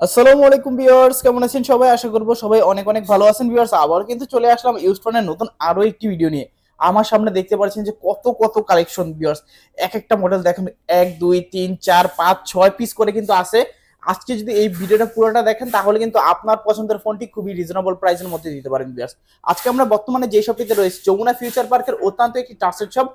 আসসালামু আলাইকুম ভিউয়ার্স, কেমন আছেন সবাই? আশা করব সবাই অনেক অনেক ভালো আছেন ভিউয়ার্স। আবার কিন্তু চলে আসলাম ইউস্টনের নতুন আরও একটি ভিডিও নিয়ে। আমার সামনে দেখতে পাচ্ছেন যে কত কত কালেকশন ভিউয়ার্স। এক একটা মডেল দেখেন, এক, দুই, তিন, চার, পাঁচ, ছয় পিস করে কিন্তু আছে। আজকে যদি এই ভিডিওটা পুরোটা দেখেন, তাহলে কিন্তু আপনার পছন্দের ফোনটি খুবই রিজনেবল প্রাইসের মধ্যে দিতে পারেন ভিউয়ার্স। আজকে আমরা বর্তমানে যে শপটিতে রয়েছে, যমুনা ফিউচার পার্কের অত্যন্ত একটি ট্রাস্টেড শপ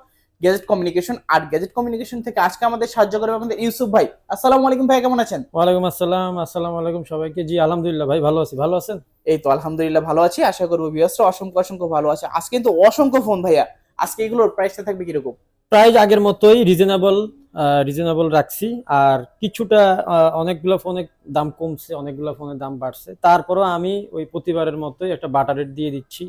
গ্যাজেট কমিউনিকেশন আর গ্যাজেট কমিউনিকেশন থেকে আজকে আমাদের সাহায্য করবে আমাদের ইউসুফ ভাই। আসসালামু আলাইকুম ভাই কেমন আছেন? ওয়ালাইকুম আসসালাম আসসালামু আলাইকুম সবাইকে। জি আলহামদুলিল্লাহ ভাই ভালো আছি। ভালো আছেন? এই তো আলহামদুলিল্লাহ ভালো আছি। আশা করব ভিউয়ার্সরা অসংখ্য অসংখ্য ভালো আছে। আজকে কিন্তু অসংখ্য ফোন ভাইয়া। আজকে এগুলোর প্রাইসটা থাকবে কীরকম? প্রাইস আগের মতোই রিজনেবল রিজনেবল রাখছি। আর কিছুটা অনেকগুলো ফোনের দাম কমছে অনেকগুলো ফোনের দাম বাড়ছে। তারপরও আমি ওই প্রতিবারের মতোই একটা বাটার রেট দিয়ে দিচ্ছি।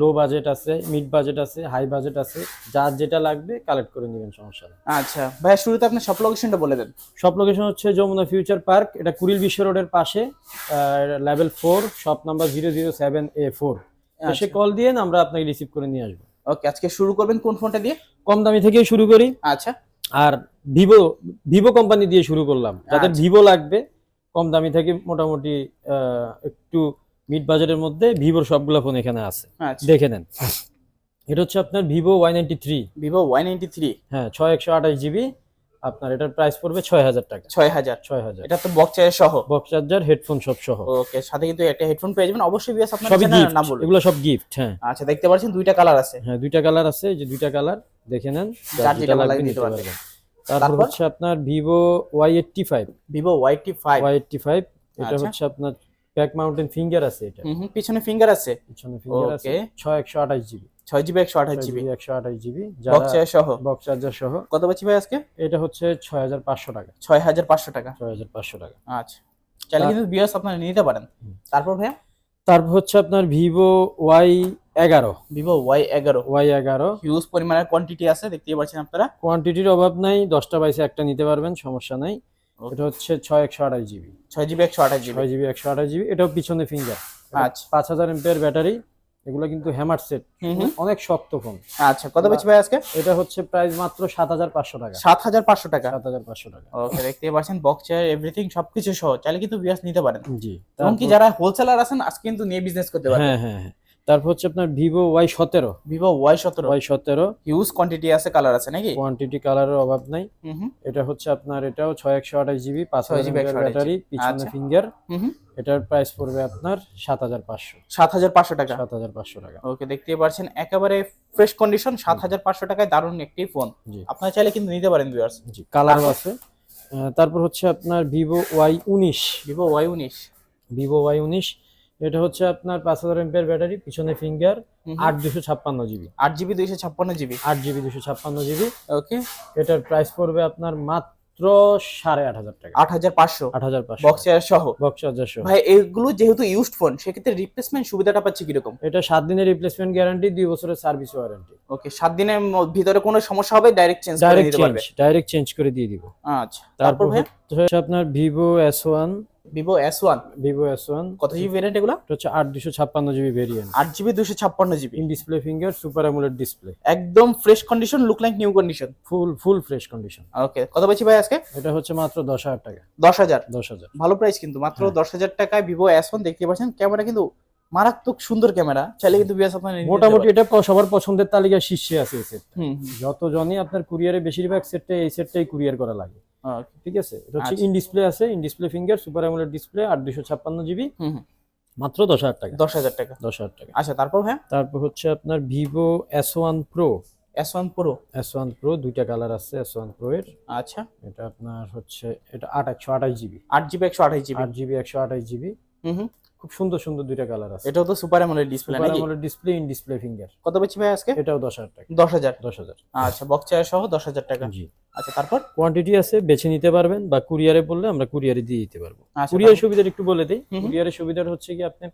লো বাজেট আছে মিড বাজেট আছে হাই বাজেট আছে যার যেটা লাগবে কালেক্ট করে নেবেন সমস্যা নেই। আচ্ছা। ভাইয়া শুরুতে আপনি সব লোকেশনটা বলে দেন। সব লোকেশন হচ্ছে যমুনা ফিউচার পার্ক এটা কুড়িল বিশ্ব রোডের পাশে level four shop number zero zero seven A four এসে কল দিয়ে আমরা আপনাকে রিসিভ করে নিয়ে আসব। ওকে আজকে শুরু করবেন কোন ফোনটা দিয়ে? কম দামি থেকেই শুরু করি। আচ্ছা। আর ভিভো ভিভো কোম্পানি দিয়ে শুরু করলাম। যাদের আচ্ছা। ভিভো লাগবে কম দামি থেকে মোটামুটি একটু মিড বাজেটের মধ্যে ভিভোর সবগুলো ফোন এখানে আছে। আচ্ছা। দেখে নেন। এটা হচ্ছে আপনার Vivo Y ninety three Vivo Y ninety three হ্যাঁ ছয় একশো আঠাশ জিবি আপনার এটার প্রাইস পড়বে ছয় হাজার টাকা। ছয় হাজার। ছয় হাজার। এটা তো বক্স চার্জার সহ। বক্স চার্জার হেডফোন সব সহ। ওকে সাথে কিন্তু একটা হেডফোন পেয়ে যাবেন। অবশ্যই বিয়াস আপনার সবই নাম বলুন। এগুলো সব গিফট হ্যাঁ। আচ্ছা দেখতে পাচ্ছেন দুইটা কালার আছে। হ্যাঁ দুইটা কালার আছে। এই যে দুইটা কালার দেখে নেন। যার যেটা লাগবে নিতে পারবেন। তারপর? হচ্ছে আপনার Vivo Y eighty five Vivo Y eighty five Y eighty five এটা আচ্ছা। হচ্ছে আপনার ব্যাক মাউন্টেন ফিঙ্গার আছে এটা। পিছনে ফিঙ্গার আছে? পিছনে ফিঙ্গার আছে। Okay. ছয় একশো আঠাশ জিবি। ছয় জিবি একশো আঠাশ জিবি? একশো আঠাশ জিবি। বক্স চার্জার সহ? বক্স চার্জার সহ। কত পাচ্ছি ভাই আজকে? এটা হচ্ছে ছয় হাজার পাঁচশো টাকা। ছয় হাজার পাঁচশো টাকা। ছয় হাজার পাঁচশো টাকা। আচ্ছা। চাইলে কিন্তু বিয়াস আপনারা নিতে পারেন। তারপর ভাইয়া? তারপর হচ্ছে আপনার ভিভো ওয়াই এগারো। ভিভো ওয়াই এগারো। ওয়াই এগারো। হিউজ পরিমাণের কোয়ান্টিটি আছে দেখতেই পাচ্ছেন আপনারা। কোয়ান্টিটির অভাব নাই দশটা বাইসে একটা নিতে পারবেন সমস্যা নাই. এটা হচ্ছে ছয় একশো আঠাশ জিবি ছয় জিবি একশো আঠাশ জিবি। ছয় জিবি একশো আঠাশ জিবি এটাও পিছনে ফিঙ্গার আচ্ছা। পাঁচ হাজার এমপের ব্যাটারি এগুলো কিন্তু হ্যামার সেট। অনেক শক্ত ফোন আচ্ছা কত পাচ্ছি ভাই আজকে? এটা হচ্ছে প্রাইস মাত্র সাত হাজার পাঁচশো টাকা। সাত হাজার পাঁচশো টাকা। সাত হাজার পাঁচশো টাকা। ওকে দেখতেই পাচ্ছেন বক্স চেয়ার এভরিথিং সবকিছু সহ। চাইলে কিন্তু বিয়াস নিতে পারেন। জি। এবং কি যারা হোলসেলার আছেন আজকে কিন্তু নিয়ে বিজনেস করতে পারেন হ্যাঁ হ্যাঁ হ্যাঁ। তারপর হচ্ছে আপনার ভিভো ওয়াই সতেরো। ভিভো ওয়াই সতেরো। ওয়াই সতেরো। হিউজ কোয়ান্টিটি আছে কালার আছে নাকি? কোয়ান্টিটি কালারের অভাব নাই। এটা হচ্ছে আপনার এটাও ছয় একশো আঠাশ জিবি পাঁচ 6 হাজার ব্যাটারি পিছনে আচ্ছা। ফিঙ্গার হুম এটার প্রাইস পড়বে আপনার সাত হাজার পাঁচশো। সাত হাজার পাঁচশো টাকা? সাত হাজার পাঁচশো টাকা। ওকে দেখতে পাচ্ছেন একেবারে ফ্রেশ কন্ডিশন সাত হাজার পাঁচশো টাকায় দারুণ একটি ফোন আপনারা চাইলে কিন্তু নিতে পারেন ভিউয়ার্স জি কালারও আছে। তারপর হচ্ছে আপনার ভিভো ওয়াই উনিশ। ভিভো ওয়াই উনিশ। ভিভো ওয়াই উনিশ। এটা হচ্ছে আপনার পাঁচ হাজার এমপের ব্যাটারি পিছনে ফিঙ্গার আট দুশো ছাপ্পান্ন জিবি। আট জিবি দুইশো ছাপ্পান্ন জিবি? আট জিবি দুশো ছাপ্পান্ন জিবি। ওকে। এটার প্রাইস পড়বে আপনার মাত্র সাড়ে আট হাজার টাকা। আট হাজার পাঁচশো? আট হাজার পাঁচশো। বক্স সহ? বক্স চার্জার সহ ভাই এগুলো যেহেতু ইউজড ফোন সেক্ষেত্রে রিপ্লেসমেন্ট সুবিধাটা পাচ্ছি কীরকম? এটা সাত দিনের রিপ্লেসমেন্ট গ্যারান্টি দুই বছরের সার্ভিস ওয়ারেন্টি ওকে সাত দিনের ভিতরে কোনো সমস্যা হবে? ডাইরেক্ট চেঞ্জ করে পারবে? ডাইরেক্ট চেঞ্জ করে দিয়ে দিব। আচ্ছা তারপর তারপর ভাই? আপনার Vivo S one Vivo S one Vivo S one কত জিবি ভেরিয়েন্ট এগুলো? হচ্ছে আট দুশো ছাপ্পান্ন জিবি ভেরিয়েন্ট আট জিবি দুশো ছাপ্পান্ন GB in display finger super AMOLED display একদম fresh condition look like new condition full full fresh condition okay কত পাচ্ছি ভাই আজকে? এটা হচ্ছে মাত্র দশ হাজার টাকা। দশ হাজার? দশ হাজার। ভালো প্রাইস কিন্তু মাত্র হ্যাঁ। দশ হাজার টাকায় ভিভো এস ওয়ান দেখতে পাচ্ছেন। ক্যামেরা কিন্তু মারাত্মক সুন্দর ক্যামেরা। চাইলে কিন্তু বিয়াস আপনার মোটামুটি এটা সবার পছন্দের তালিকায় শীর্ষে আছে এই সেট যতজনই আপনার কুরিয়ারে বেশিরভাগ সেটটা এই সেটটাই কুরিয়ার করা লাগে। ঠিক আছে? এটা হচ্ছে আচ্ছা। ইন ডিসপ্লে আছে in display finger super AMOLED display আর দুশো ছাপ্পান্ন জিবি। মাত্র দশ হাজার টাকা। দশ হাজার টাকা। দশ হাজার টাকা। আচ্ছা তারপর হ্যাঁ তারপর হচ্ছে আপনার Vivo S one pro. S one pro? S one pro দুইটা কালার আছে এস ওয়ান প্রো এর। আচ্ছা। এটা আপনার হচ্ছে এটা আট একশো আঠাশ জিবি। আট জিবি একশো আঠাশ জিবি। আট জিবি একশো আঠাশ জিবি। হুম হুম। খুব সুন্দর সুন্দর দুইটা কালার আছে। এটাও তো সুপার অ্যামোলেড ডিসপ্লে নাকি? ডিসপ্লে ইন ডিসপ্লে ফিঙ্গার কত পাচ্ছি ভাই আজকে? এটাও দশ হাজার টাকা। দশ হাজার? দশ হাজার। আচ্ছা বক্স চেয়ার সহ দশ হাজার টাকা। জি। আচ্ছা তারপর? কোয়ান্টিটি আছে বেছে নিতে পারবেন বা কুরিয়ারে বললে আমরা কুরিয়ারে দিয়ে দিতে পারব। আচ্ছা কুরিয়ার সুবিধাটা একটু বলে দিই। কুরিয়ারের সুবিধাটা হচ্ছে কি আপনি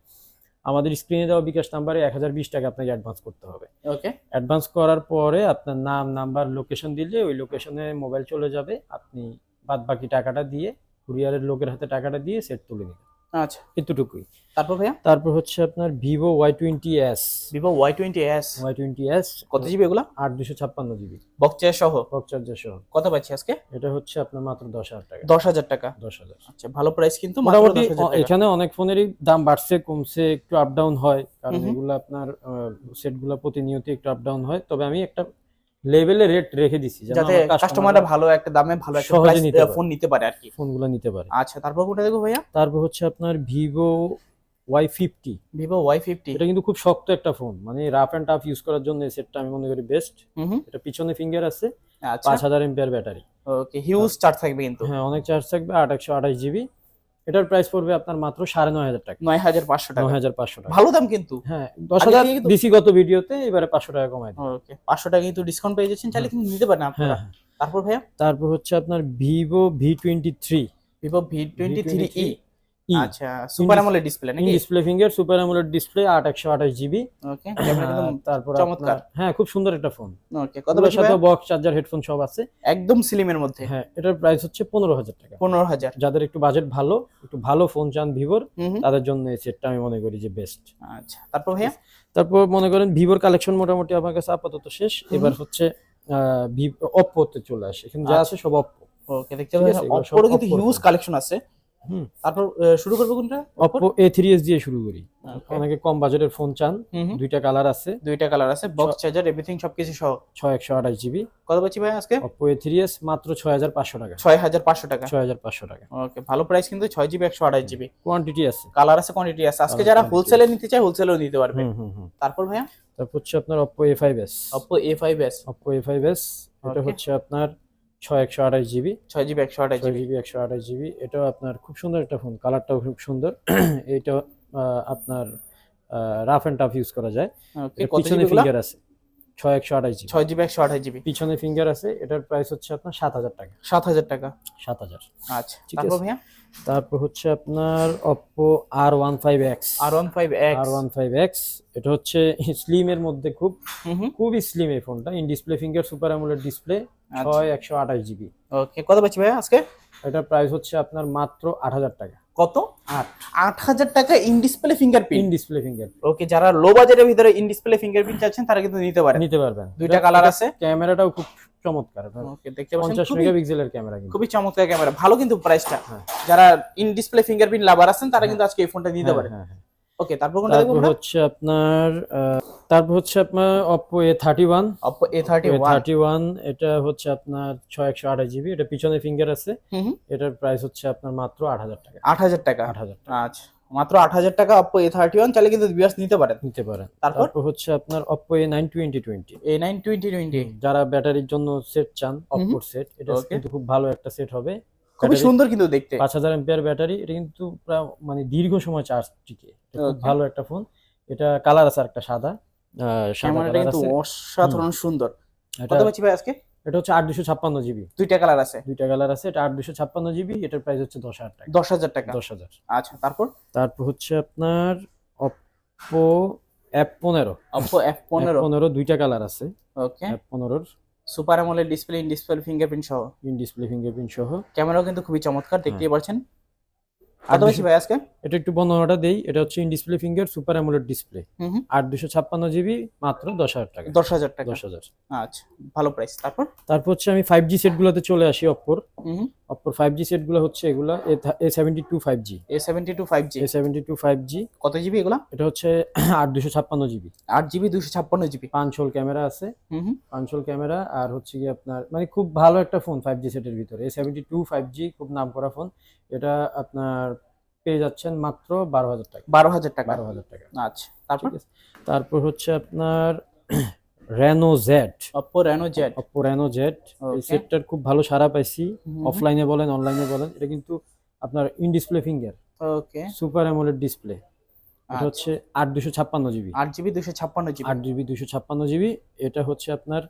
আমাদের স্ক্রিনে দেওয়া বিকাশ নাম্বারে এক হাজার বিশ টাকা আপনাকে অ্যাডভান্স করতে হবে। ওকে। অ্যাডভান্স করার পরে আপনার নাম নাম্বার লোকেশন দিলে ওই লোকেশনে মোবাইল চলে যাবে। আপনি বাদ বাকি টাকাটা দিয়ে কুরিয়ারের লোকের হাতে টাকাটা দিয়ে সেট তুলে নিবেন। আচ্ছা। এতটুকুই। তারপর ভাইয়া? তারপর হচ্ছে আপনার Vivo Y twenty S. Vivo Y twenty S. Y twenty S. কত জিবি এগুলা? আট দুশো ছাপ্পান্ন জিবি। বক্স সহ? বক চার্জার সহ। কত পাচ্ছি আজকে? এটা হচ্ছে আপনার মাত্র দশ হাজার টাকা। দশ হাজার টাকা। দশ হাজার। আচ্ছা ভালো প্রাইস কিন্তু মোটামুটি এখানে অনেক ফোনেরই দাম বাড়ছে কমছে একটু আপ ডাউন হয়। কারণ। এগুলো আপনার সেটগুলো প্রতিনিয়ত একটু আপ ডাউন হয়। তবে আমি একটা লেভেলে রেট রেখে দিছি যাতে কাস্টমাররা ভালো একটা দামে ভালো একটা ফোন নিতে পারে। আর কি। ফোনগুলো নিতে পারে। আচ্ছা তারপর কোনটা দেখো ভাইয়া? তারপর হচ্ছে আপনার Vivo Y fifty Vivo Y fifty এটা কিন্তু খুব শক্ত একটা ফোন মানে রাফ অ্যান্ড টাফ ইউজ করার জন্য এই সেটটা আমি মনে করি বেস্ট এটা পিছনে ফিঙ্গার আছে আচ্ছা। পাঁচ হাজার MPR battery. Okay huge charge থাকবে কিন্তু। হ্যাঁ অনেক চার্জ থাকবে আট একশো আঠাশ জিবি এটার প্রাইস পড়বে আপনার মাত্র সাড়ে নয় হাজার টাকা। নয় হাজার পাঁচশো টাকা। নয় হাজার পাঁচশো টাকা। ভালো দাম কিন্তু। হ্যাঁ দশ হাজার দিছি গত ভিডিওতে এবারে পাঁচশো টাকা কমাই ওকে পাঁচশো টাকা কিন্তু ডিসকাউন্ট পেয়ে যাচ্ছেন চাইলে কিন্তু নিতে পারেন হ্যাঁ আপনারা। হ্যাঁ। তারপর ভাইয়া? তারপর হচ্ছে আপনার Vivo V twenty three Vivo V twenty three E আচ্ছা সুপার অ্যামোলেড ডিসপ্লে নাকি? Display finger super AMOLED display আট একশো আঠাশ জিবি ওকে তারপর চমৎকার। হ্যাঁ খুব সুন্দর একটা ফোন ওকে কত ওগুলোর সাথে বক্স চার্জার হেডফোন সব আছে। একদম স্লিমের মধ্যে। হ্যাঁ এটার প্রাইস হচ্ছে পনেরো হাজার টাকা। পনেরো হাজার। যাদের একটু বাজেট ভালো একটু ভালো ফোন চান ভিভোর। তাদের জন্য এই সেটটা আমি মনে করি যে বেস্ট আচ্ছা তারপর ভাইয়া? তারপর মনে করেন ভিভোর কালেকশন মোটামুটি আমার কাছে আপাতত শেষ। এবার হচ্ছে অপ্পোতে চলে আসে। এখানে যা আছে সব অপ্পো ওকে দেখতে পাচ্ছেন অপোর কিন্তু হিউজ কালেকশন আছে। হুম। তারপর শুরু করব কোনটা? অপ্পো এ থ্রি এস দিয়ে শুরু করি। অনেকে কম বাজেটের ফোন চান। দুইটা কালার আছে। দুইটা কালার আছে বক্স চার্জার এভরিথিং সবকিছু সহ। ছয় একশো আঠাশ জিবি কত পাচ্ছি ভাই আজকে? অপ্পো এ থ্রি এস মাত্র ছয় হাজার পাঁচশো টাকা। ছয় হাজার পাঁচশো টাকা। ছয় হাজার পাঁচশো টাকা। ওকে ভালো প্রাইস কিন্তু ছয় জিবি একশো আঠাশ জিবি কোয়ান্টিটি আছে। কালার আছে কোয়ান্টিটি আছে। আজকে যারা হোলসেলে নিতে চায় হোলসেলেও নিতে পারবে। তারপর ভাইয়া? তারপর হচ্ছে আপনার Oppo A five S Oppo A five S Oppo A five S এটা হচ্ছে আপনার ছয় একশো আঠাশ জিবি। ছয় জিবি একশো আঠাশ ছয় জিবি। একশো আঠাশ জিবি। এটাও আপনার খুব সুন্দর একটা ফোন কালারটাও খুব সুন্দর। আহ, আপনার রাফ অ্যান্ড টাফ ইউজ করা যায়। পিছনে ফিঙ্গার আছে। ছয় একশো আঠাশ জিবি। ছয় জিবি একশো আঠাশ জিবি। পিছনে ফিঙ্গার আছে এটার প্রাইস হচ্ছে আপনার সাত হাজার টাকা। সাত হাজার টাকা। সাত হাজার। আচ্ছা ঠিক আছে। ভাইয়া? তারপর হচ্ছে আপনার Oppo R one five X R one five X R one five X এটা হচ্ছে স্লিমের মধ্যে খুব খুবই স্লিম এই ফোনটা in display finger super AMOLED display. ছয় একশো আঠাশ জিবি। ওকে কত পাচ্ছি ভাইয়া আজকে? এটার প্রাইস হচ্ছে আপনার মাত্র আট হাজার টাকা। কত? আট। আট হাজার টাকা in display fingerprint in display finger okay যারা লো বাজেটের ভিতরে ইন ডিসপ্লে ফিঙ্গারপ্রিন্ট চাচ্ছেন তারা কিন্তু নিতে পারেন। নিতে পারবেন। দুইটা কালার আছে। ক্যামেরাটাও খুব চমৎকার। ওকে দেখতে পাচ্ছেন পঞ্চাশ খুবই- মেগাপিক্সেলের ক্যামেরা কিন্তু। খুবই চমৎকার ক্যামেরা ভালো কিন্তু প্রাইসটা হ্যাঁ। যারা ইন ডিসপ্লে ফিঙ্গারপ্রিন্ট লাভার আছেন তারা কিন্তু আজকে এই ফোনটা নিতে পারে পারেন। হ্যাঁ, হ্যাঁ। ওকে তারপর কোনটা দেখব তারপর হচ্ছে আপনার তারপর হচ্ছে আপনার one Oppo A thirty one এটা হচ্ছে আপনার ছয় একশো আঠাশ জিবি এটা পিছনে ফিঙ্গার আছে। এটার প্রাইস হচ্ছে আপনার মাত্র আট হাজার টাকা। আট হাজার টাকা? আট হাজার টাকা। আচ্ছা মাত্র আট হাজার টাকা অপো এ থার্টি ওয়ান চাইলে কিন্তু বিয়ার্স নিতে পারেন। নিতে পারেন। তারপর? হচ্ছে আপনার Oppo A nine twenty twenty A nine twenty twenty যারা ব্যাটারির জন্য সেট চান অপোর সেট এটা কিন্তু খুব ভালো একটা সেট হবে। খুবই সুন্দর কিন্তু দেখতে। পাঁচ হাজার এমপিআর ব্যাটারি এটা কিন্তু প্রায় মানে দীর্ঘ সময় চার্জ টিকে। খুব. ভালো একটা ফোন এটা কালার আছে একটা সাদা। ক্যামেরাটা কিন্তু অসাধারণ সুন্দর। কত পাচ্ছি ভাই আজকে? এটা হচ্ছে আট দুশো ছাপ্পান্ন জিবি দুইটা কালার আছে। দুইটা কালার আছে এটা আট দুশো ছাপ্পান্ন জিবি এটার প্রাইস হচ্ছে দশ হাজার টাকা। দশ হাজার টাকা। দশ হাজার। আচ্ছা তারপর? তারপর হচ্ছে আপনার অপো অ্যাপ পনেরো। অপো এফ পনেরো। পনেরো দুইটা কালার আছে। ওকে অ্যাপ পনেরোর। Super AMOLED display in display fingerprint সহ। ইন ডিসপ্লে ফিঙ্গারপ্রিন্ট সহ ক্যামেরাও কিন্তু খুবই চমৎকার হ্যাঁ। দেখতেই পাচ্ছেন। কত পাচ্ছি ভাই আজকে? এটা একটু বর্ণনাটা দেই এটা হচ্ছে in display finger super AMOLED display আট দুশো ছাপ্পান্ন জিবি মাত্র দশ হাজার টাকা। দশ হাজার টাকা। দশ হাজার। আচ্ছা ভালো প্রাইস তারপর? তারপর হচ্ছে আমি ফাইভ জি সেটগুলোতে চলে আসি অপ্পোর অপ্পোর ফাইভ জি সেটগুলো হচ্ছে এগুলা A seventy two five G A seventy two five G A seventy two five G কত জিবি এগুলা? এটা হচ্ছে আট দুশো ছাপ্পান্ন জিবি। আট জিবি দুশো ছাপ্পান্ন জিবি। পাঁচ হোল ক্যামেরা আছে। পাঁচ হোল ক্যামেরা আর হচ্ছে কি আপনার মানে খুব ভালো একটা ফোন ফাইভ জি সেটের ভিতরে। A seventy two five G খুব নাম করা ফোন। এটা আপনার পেয়ে যাচ্ছেন মাত্র বারো হাজার টাকা। বারো হাজার টাকা। বারো হাজার টাকা। আচ্ছা তারপর? তারপর হচ্ছে আপনার Reno Z Oppo Reno Z Oppo Reno Z এই সেটটার খুব ভালো সারা পাইছি। অফলাইনে বলেন অনলাইনে বলেন এটা কিন্তু আপনার in display finger okay super AMOLED display এটা হচ্ছে আট দুশো ছাপ্পান্ন জিবি। আট জিবি দুশো ছাপ্পান্ন জিবি। আট জিবি দুশো ছাপ্পান্ন জিবি। এটা হচ্ছে আপনার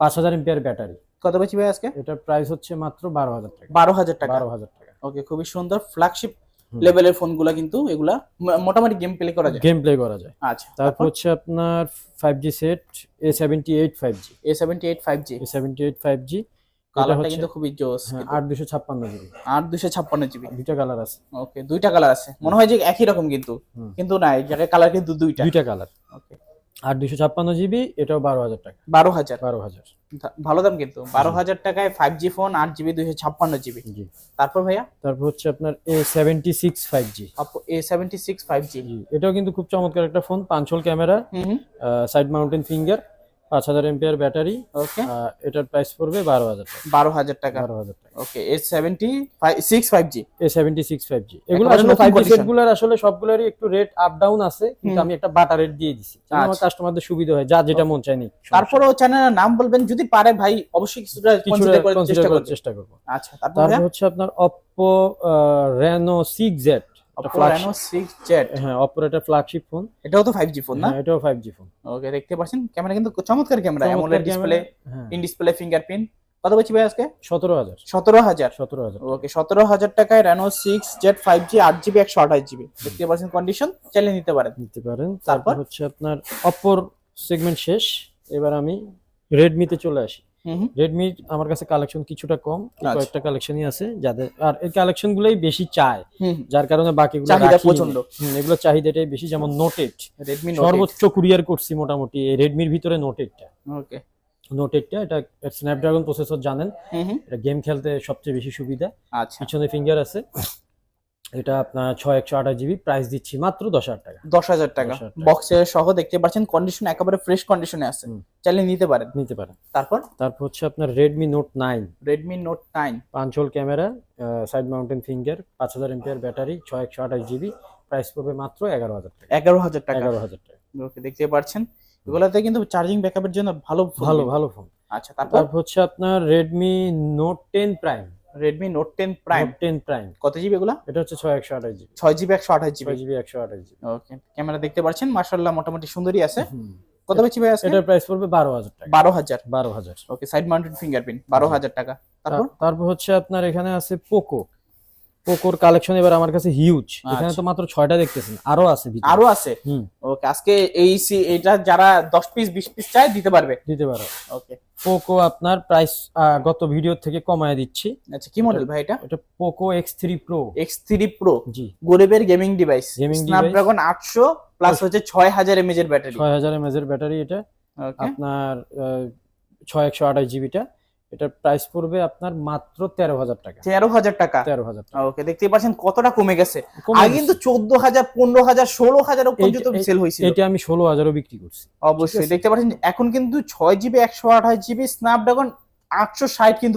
পাঁচ হাজার এমপিআর ব্যাটারি। কত পাচ্ছি ভাই আজকে? এটার প্রাইস হচ্ছে মাত্র বারো হাজার টাকা। বারো হাজার টাকা। বারো হাজার টাকা। ওকে খুবই সুন্দর। ফ্ল্যাগশিপ। লেভেলের ফোনগুলো কিন্তু এগুলা মোটামুটি গেম প্লে করা যায়। গেম প্লে করা যায়। আচ্ছা তারপর হচ্ছে আপনার five G set A seventy eight five G A seventy eight five G A seventy eight five G কালারটা হচ্ছে- কিন্তু খুবই জোস। হ্যাঁ আট দুশো ছাপ্পান্ন জিবি আট দুশো ছাপ্পান্ন জিবি দুইটা কালার আছে। ওকে দুইটা কালার আছে। মনে হয় যে একই রকম কিন্তু। কিন্তু না এই জায়গায় কালার কিন্তু দুইটা। দুইটা কালার ওকে আট দুশো ছাপ্পান্ন জিবি এটাও বারো হাজার টাকা। বারো হাজার। বারো হাজার। ভালো দাম কিন্তু। বারো হাজার টাকায় ফাইভ জি ফোন আট জিবি দুইশো ছাপ্পান্ন জিবি জি। তারপর ভাইয়া? তারপর হচ্ছে আপনার A seventy six five G A seventy six five G এটাও কিন্তু খুব চমৎকার একটা ফোন পাঁচশোল ক্যামেরা সাইড মাউন্টেন ফিঙ্গার পাঁচ হাজার এমপিআর ব্যাটারি ওকে। এটার প্রাইস পড়বে বারো হাজার টাকা। বারো হাজার টাকা। বারো হাজার টাকা। Okay A seventy six five G A seventy six five G এগুলো আসলে নতুন ফাইভ জি সেটগুলোর আসলে সবগুলোরই একটু রেট আপ ডাউন আছে কিন্তু আমি একটা বাটা রেট দিয়ে দিছি। আমার আচ্ছা। কাস্টমারদের সুবিধা হয় যা যেটা মন চায় নি তারপরেও চ্যানেলের নাম বলবেন যদি পারে ভাই অবশ্যই কিছুটা কিছুটা কনসিডার করার চেষ্টা করবে চেষ্টা করব। আচ্ছা তারপর হচ্ছে আপনার Oppo Reno six Z Reno 6Z হ্যাঁ ফ্ল্যাগশিপ ফোন এটাও তো 5G ফোন না? এটাও ফাইভ জি ফোন ওকে দেখতে পাচ্ছেন ক্যামেরা কিন্তু চমৎকার ক্যামেরা অ্যামোলেড ডিসপ্লে হ্যাঁ। ইন ডিসপ্লে ফিঙ্গারপ্রিন্ট কত বলছি ভাই আজকে? সতেরো হাজার। সতেরো হাজার। সতেরো হাজার ওকে সতেরো হাজার টাকায় Reno six Z five G আট জিবি একশো আঠাশ জিবি দেখতে পাচ্ছেন কন্ডিশন নিতে পারেন। নিতে পারেন। তারপর? হচ্ছে আপনার অপোর সেগমেন্ট শেষ। এবার আমি রেডমিতে চলে আসি। রেডমি আমার কাছে কালেকশন কিছুটা কম আচ্ছা। কয়েকটা কালেকশনই আছে যাদের আর এই কালেকশন গুলোই বেশি চায় যার কারণে বাকিগুলো চাহিদা। হুম, এগুলো চাহিদাটাই বেশি যেমন নোট এইট রেডমি সর্বোচ্চ কুরিয়ার করছি মোটামুটি এই রেডমির ভিতরে নোট এইটটা ওকে নোট এইটটা এটা স্ন্যাপড্রাগন প্রসেসর জানেন। এটা গেম খেলতে সবচেয়ে বেশি সুবিধা। আচ্ছা। পিছনে ফিঙ্গার আছে। এটা আপনার ছয় একশো আঠাশ জিবি প্রাইস দিচ্ছি মাত্র দশ হাজার টাকা। দশ হাজার টাকা। 10,000 টাকা। বক্সের সহ দেখতে পাচ্ছেন কন্ডিশন একেবারে ফ্রেশ কন্ডিশনে আছে। চালিয়ে নিতে পারেন। নিতে পারেন। তারপর? তারপর হচ্ছে আপনার Redmi Note nine Redmi Note nine পাঁচল camera side mounted finger পাঁচ হাজার এমপিআর ব্যাটারি ছয় একশো আঠাশ জিবি। প্রাইস পড়বে মাত্র এগারো হাজার টাকা। এগারো হাজার টাকা। এগারো হাজার টাকা। ওকে দেখতে পাচ্ছেন। এগুলাতে কিন্তু চার্জিং ব্যাকআপের জন্য ভালো ভালো ভালো ফোন আচ্ছা তারপর? হচ্ছে আপনার Redmi Note ten prime Redmi Note ten prime ten prime কত জিবি এগুলো? এটা হচ্ছে ছয় একশো আঠাশ জিবি ছয় জিবি একশো আঠাশ জিবি জিবি একশো আঠাশ জিবি ওকে ক্যামেরা দেখতে পাচ্ছেন মার্শাল্লাহ মোটামুটি সুন্দরই আছে। কত বেশি ভাই আছে এটার প্রাইস পড়বে বারো হাজার টাকা। বারো হাজার। বারো হাজার। ওকে সাইড মাউন্টেড ফিঙ্গারপ্রিন্ট বারো হাজার টাকা। তারপর? তারপর হচ্ছে আপনার এখানে আছে পোকো পোকোর কালেকশন এবার আমার কাছে হিউজ এখানে তো মাত্র ছয়টা দেখতেছেন আরও আছে। আরও আছে? ওকে আজকে এই সি এটা যারা দশ পিস বিশ পিস চায় দিতে পারবে? দিতে পারো। ওকে পোকো আপনার প্রাইস গত ভিডিও থেকে কমায় দিচ্ছি। আচ্ছা কি মডেল ভাই এটা? এটা Poco X three pro X three pro জি। গরিবের গেমিং ডিভাইস device। স্ন্যাপড্রাগন আটশো প্লাস হচ্ছে ছয় হাজার এমএজ এর ব্যাটারি ছয় হাজার এমএজ এর ব্যাটারি এটা। আপনার ছয় একশো আঠাশ জিবিটা এটার প্রাইস পড়বে আপনার মাত্র তেরো হাজার টাকা। তেরো হাজার টাকা? তেরো হাজার টাকা। ওকে দেখতে পাচ্ছেন কতটা কমে গেছে। আগে কিন্তু চোদ্দ হাজার পনেরো হাজার ষোলো হাজার পর্যন্ত সেল হয়েছে এটা আমি ষোলো হাজারও বিক্রি করছি। অবশ্যই দেখতে পাচ্ছেন এখন কিন্তু ছয় জিবি একশো আঠাশ জিবি স্ন্যাপড্রাগন আটশো ষাট কিন্তু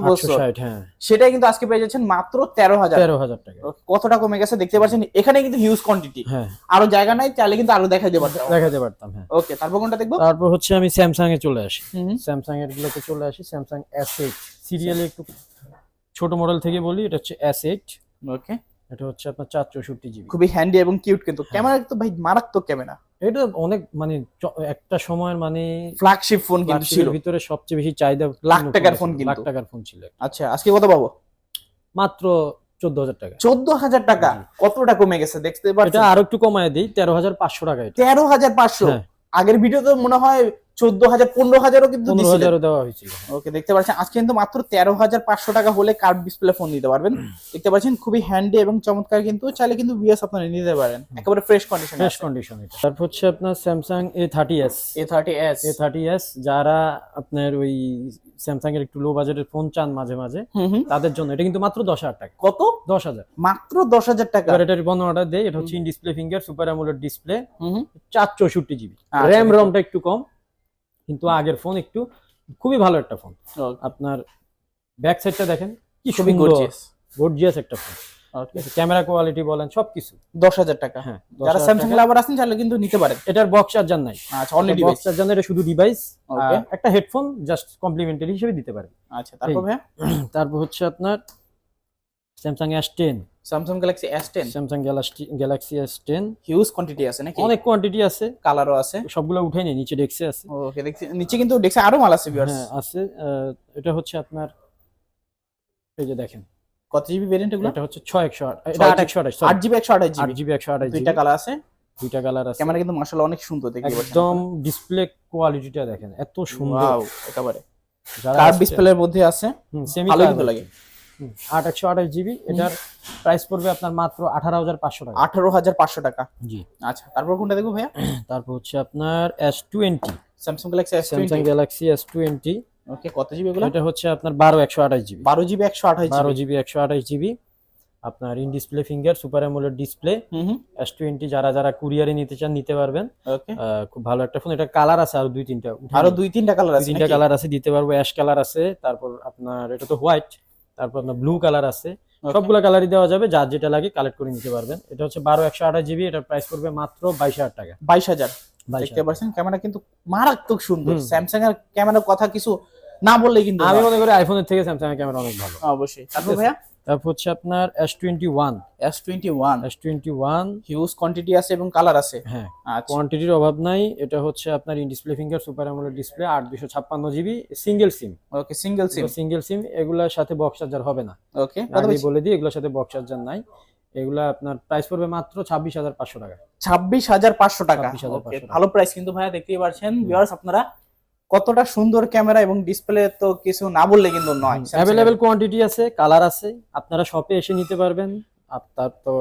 হ্যাঁ। সেটাই কিন্তু আজকে পেয়ে যাচ্ছেন মাত্র তেরো হাজার। তেরো হাজার টাকা। কতটা কমে গেছে দেখতে পাচ্ছেন? এখানে কিন্তু হিউজ কোয়ান্টিটি হ্যাঁ। আরও জায়গা নাই চাইলে কিন্তু আরও দেখা যেতে পারতো দেখাতে পারতাম হ্যাঁ। ওকে তারপর কোনটা দেখব? তারপর হচ্ছে আমি স্যামসাং এ চলে আসি। স্যামসাং এর গুলোতে চলে আসি স্যামসাং এস এইট সিরিয়ালে একটু ছোট মডেল থেকে বলি এটা হচ্ছে এস এইট ওকে এটা হচ্ছে আপনার চার চৌষট্টি জিবি খুবই হ্যান্ডি এবং কিউট কিন্তু। ক্যামেরা তো ভাই মারাত্মক ক্যামেরা। এটা অনেক মানে একটা সময়ের মানে ফ্ল্যাগশিপ ফোন কিন্তু ছিল। ভিতরে সবচেয়ে বেশি চাহিদা লাখ টাকার ফোন কিন্তু। লাখ টাকার ফোন ছিল আচ্ছা আজকে কত পাবো? মাত্র চোদ্দ হাজার টাকা। চোদ্দ হাজার টাকা কতটা কমে গেছে দেখতে এটা পাচ্ছেন? আরও একটু কমায় দিই তেরো হাজার পাঁচশো টাকা তেরো হাজার পাঁচশো? হ্যাঁ। আগের ভিডিও তো মনে হয় চোদ্দ হাজার পনেরো হাজারও কিন্তু দেওয়া ওকে দেখতে পাচ্ছেন আজকে কিন্তু মাত্র তেরো হাজার পাঁচশো টাকা হলে কার্ভ ডিসপ্লে ফোন নিতে পারবেন। দেখতে পাচ্ছেন খুবই হ্যান্ডি এবং চমৎকার কিন্তু চাইলে কিন্তু বিএস আপনারা নিতে পারেন। একেবারে ফ্রেশ কন্ডিশন ফ্রেশ কন্ডিশন তারপর হচ্ছে আপনার Samsung A thirty S A thirty S A thirty S যারা আপনার ওই স্যামসাং এর একটু লো বাজেটের ফোন চান মাঝে মাঝে তাদের জন্য। এটা কিন্তু মাত্র দশ হাজার টাকা। কত? দশ হাজার। মাত্র দশ হাজার টাকা। এটার বর্ণনাটা দেয় এটা হচ্ছে in display finger super AMOLED display চার চৌষট্টি জিবি র্যাম রমটা একটু কম। কিন্তু আগের ফোন একটু খুবই ভালো একটা ফোন আপনার ব্যাক সাইডটা দেখেন কি খুবই গর্জিয়াস গর্জিয়াস একটা ফোন ক্যামেরা কোয়ালিটি বলেন সবকিছু। দশ হাজার টাকা। হ্যাঁ যারা স্যামসাং লাভার আছেন তাহলে কিন্তু নিতে পারেন। এটার বক্স চার্জার নাই। আচ্ছা অনলি ডিভাইস বক্স চার্জার এটা শুধু ডিভাইস. একটা হেডফোন জাস্ট কমপ্লিমেন্টারি হিসেবে দিতে পারেন। আচ্ছা তারপর ভাইয়া? তারপর হচ্ছে আপনার Samsung S ten Samsung Galaxy S ten Samsung Galaxy Galaxy S ten huge quantity আছে নাকি? অনেক কোয়ান্টিটি আছে। কালারও আছে। সবগুলো উঠে নিয়ে নিচে ডেক্সে আছে। ওকে দেখছি নিচে কিন্তু দেখছি আরও মাল আছে ভিউয়ার্স হ্যাঁ আছে এটা হচ্ছে আপনার এই যে দেখেন। কত জিবি ভেরিয়েন্ট এগুলো? এটা হচ্ছে ছয় একশো আট এটা ছয় আট একশো আঠাশ আট জিবি একশো আঠাশ আট জিবি জিবি একশো আঠাশ দুইটা কালার আছে। দুইটা কালার আছে। ক্যামেরা কিন্তু মার্শাল অনেক সুন্দর দেখতে একদম ডিসপ্লে কোয়ালিটিটা দেখেন এত সুন্দর। Wow, একেবারে। যারা কার আসছে- ডিসপ্লের মধ্যে আছে। semi ভালো লাগে। আট একশো আঠাশ জিবি এটার প্রাইস পড়বে আপনার মাত্র আঠারো হাজার পাঁচশো টাকা। আঠারো হাজার পাঁচশো টাকা। জি। আচ্ছা তারপর কোনটা দেখব ভাইয়া? তারপর হচ্ছে আপনার S twenty Samsung Galaxy S Samsung Galaxy S twenty okay কত জিবি এগুলো? এটা হচ্ছে আপনার বারো একশো আঠাশ জিবি। বারো জিবি একশো আঠাশ বারো জিবি। একশো আঠাশ জিবি। আপনার in display finger super AMOLED display S twenty যারা যারা কুরিয়ারে নিতে চান নিতে পারবেন। ওকে খুব ভালো একটা ফোন এটা কালার আছে আরও দুই তিনটা। আরও দুই তিনটা কালার আছে তিনটা কালার আছে দিতে পারব অ্যাশ কালার আছে। তারপর আপনার এটা তো হোয়াইট তারপর আপনার ব্লু কালার আছে। সবগুলো কালারই দেওয়া যাবে যার যেটা লাগে কালেক্ট করে নিতে পারবেন। এটা হচ্ছে বারো একশো আঠাশ জিবি এটার প্রাইস করবে মাত্র বাইশ হাজার টাকা। বাইশ হাজার। দেখতে পাচ্ছেন ক্যামেরা কিন্তু মারাত্মক সুন্দর। স্যামসাং এর ক্যামেরার কথা কিছু না বললে কিন্তু আমি। মনে করি আইফোনের থেকে স্যামসাং এর ক্যামেরা অনেক ভালো। অবশ্যই। তারপর ভাইয়া? তারপর হচ্ছে আপনার S twenty one S twenty one S twenty one huge quantity আছে এবং কালার আছে। হ্যাঁ আচ্ছা। কোয়ান্টিটির অভাব নাই। এটা হচ্ছে আপনার in display finger super AMOLED display আট দুশো ছাপ্পান্ন GB single SIM okay single SIM single SIM এগুলোর সাথে বক্স চার্জার হবে না। ওকে আমি বলে দিই এগুলোর সাথে বক্স চার্জার নাই। এগুলা আপনার প্রাইস পড়বে মাত্র ছাব্বিশ হাজার পাঁচশো টাকা। ছাব্বিশ হাজার পাঁচশো টাকা। 26,500 টাকা। ভালো প্রাইস কিন্তু ভাইয়া দেখতেই পাচ্ছেন ভিউয়ার্স আপনারা কতটা সুন্দর ক্যামেরা এবং ডিসপ্লে তো কিছু না বললে কিন্তু নয় অ্যাভেলেবেল কোয়ান্টিটি আছে কালার আছে আপনারা শপে এসে নিতে পারবেন আপনার তো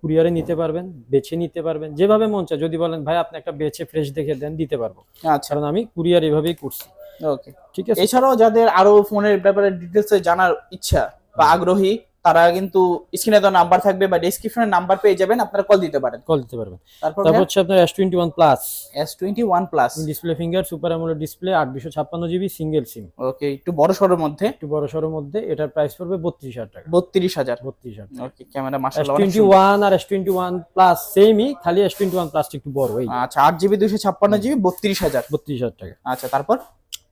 কুরিয়ারে নিতে পারবেন বেছে নিতে পারবেন যেভাবে মন চায়। যদি বলেন ভাই আপনি একটা বেছে ফ্রেশ দেখে দেন দিতে পারব। আচ্ছা। কারণ আমি কুরিয়ার এভাবেই করছি। ওকে ঠিক আছে? এছাড়াও যাদের আরও ফোনের ব্যাপারে ডিটেলস জানার ইচ্ছা বা আগ্রহী তারা কিন্তু স্ক্রিনে তো নাম্বার থাকবে বা ডেসক্রিপশনে নাম্বার পেয়ে যাবেন আপনারা কল দিতে পারেন। কল দিতে পারবেন। তারপর হচ্ছে আপনার S twenty one plus S twenty one plus display finger super AMOLED display আট দুশো ছাপ্পান্ন জিবি সিঙ্গেল সিম ওকে একটু বড় সড়োর মধ্যে? একটু বড় সড়োর মধ্যে এটার প্রাইস পড়বে বত্রিশ হাজার টাকা। বত্রিশ হাজার। বত্রিশ হাজার ওকে ক্যামেরা টোয়েন্টি ওয়ান আর এস টোয়েন্টি ওয়ান প্লাস সেমই খালি এস টোয়েন্টি ওয়ান প্লাস একটু বড় এই আচ্ছা আট জিবি দুইশো ছাপ্পান্ন জিবি বত্রিশ হাজার। বত্রিশ হাজার টাকা। আচ্ছা তারপর?